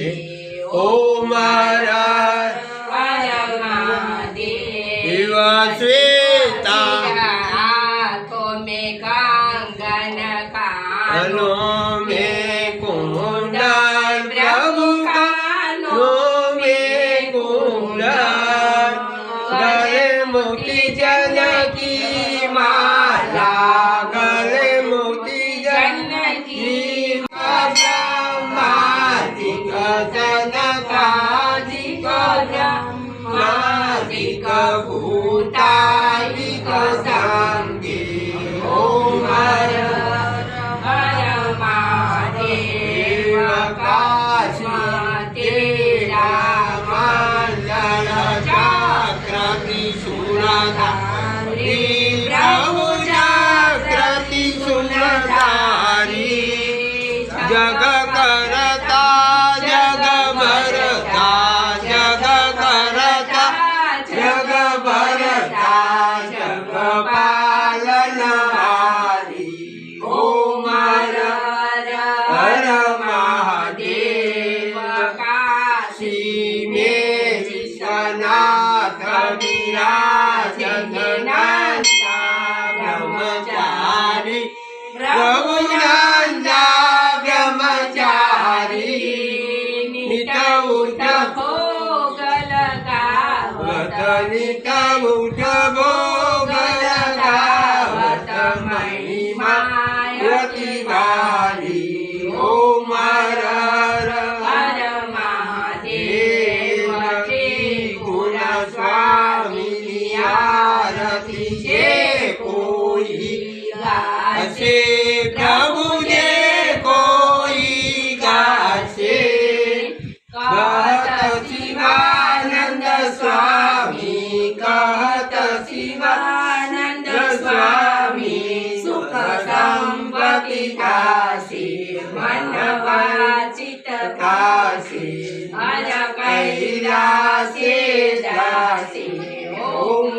ઓ મારા પરમાદેવ શ્વેતા હાથો મેં કાંગન કાનો મે કુંડલ પ્રભુ કાનો મે કુંડલ મોતી જનકી Utai because હર મહાદેવ કાશી મે વિશ્વનાથ વિરાજ બ્રહ્મચારી પ્રભુ से प्रभु ये कोई गासे। कहत शिवानंद स्वामी, कहत शिवानंद स्वामी, सुख संपति काशी मन वाचित काशी। अज कैलासे दासी ओम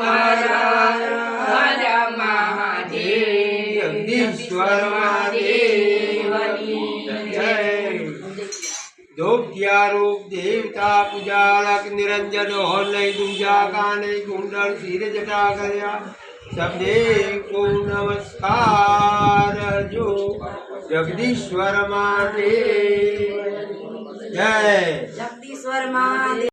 भोग्यारूप देवता पुजारक निरंजन हो नहीं दूजा का नहीं कुंडल सिर जटा गया सबदेव को नमस्कार जो जगदीश्वर माते जय। जगदीश्वर माते